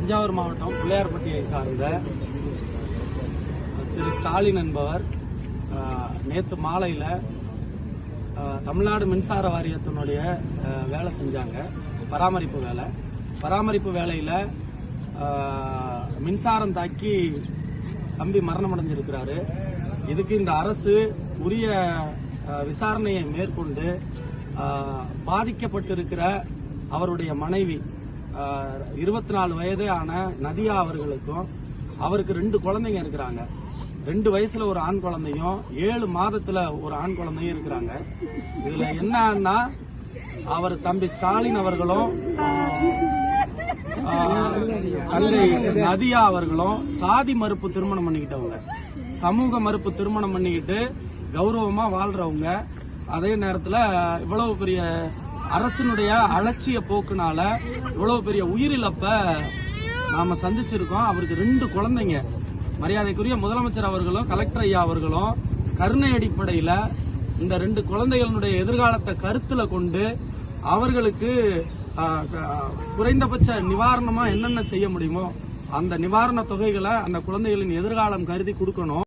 தஞ்சாவூர் மாவட்டம் பிள்ளையார்பட்டியை சார்ந்த திரு ஸ்டாலின் என்பவர் நேற்று மாலையில் தமிழ்நாடு மின்சார வாரியத்தினுடைய வேலை செஞ்சாங்க. பராமரிப்பு வேலை. பராமரிப்பு வேலையில் மின்சாரம் தாக்கி தம்பி மரணம் அடைஞ்சிருக்கிறாரு இதுக்கு இந்த அரசு உரிய விசாரணையை மேற்கொண்டு பாதிக்கப்பட்டிருக்கிற அவருடைய மனைவி இருபத்தி நாலு வயதே ஆன நதியா அவர்களுக்கும் அவருக்கு ரெண்டு குழந்தைங்க இருக்கிறாங்க. ரெண்டு வயசுல ஒரு ஆண் குழந்தையும் ஏழு மாதத்துல ஒரு ஆண் குழந்தையும் இருக்கிறாங்க. இதுல என்னன்னா அவர் தம்பி ஸ்டாலின் அவர்களும் தங்கை நதியா அவர்களும் சாதி மறுப்பு திருமணம் பண்ணிக்கிட்டவங்க. சமூக மறுப்பு திருமணம் பண்ணிக்கிட்டு கௌரவமா வாழ்றவங்க. அதே நேரத்துல இவ்வளவு பெரிய அரசினுடைய அலட்சிய போக்குனால இவ்வளவு பெரிய உயிரிழப்ப நாம சந்திச்சிருக்கோம். அவருக்கு ரெண்டு குழந்தைங்க. மரியாதைக்குரிய முதலமைச்சர் அவர்களும் கலெக்டர் ஐயா அவர்களும் கருணை அடிப்படையில இந்த ரெண்டு குழந்தைகளுடைய எதிர்காலத்தை கருத்துல கொண்டு அவர்களுக்கு குறைந்தபட்ச நிவாரணமா என்னென்ன செய்ய முடியுமோ அந்த நிவாரண தொகைகளை அந்த குழந்தைகளின் எதிர்காலம் கருதி கொடுக்கணும்.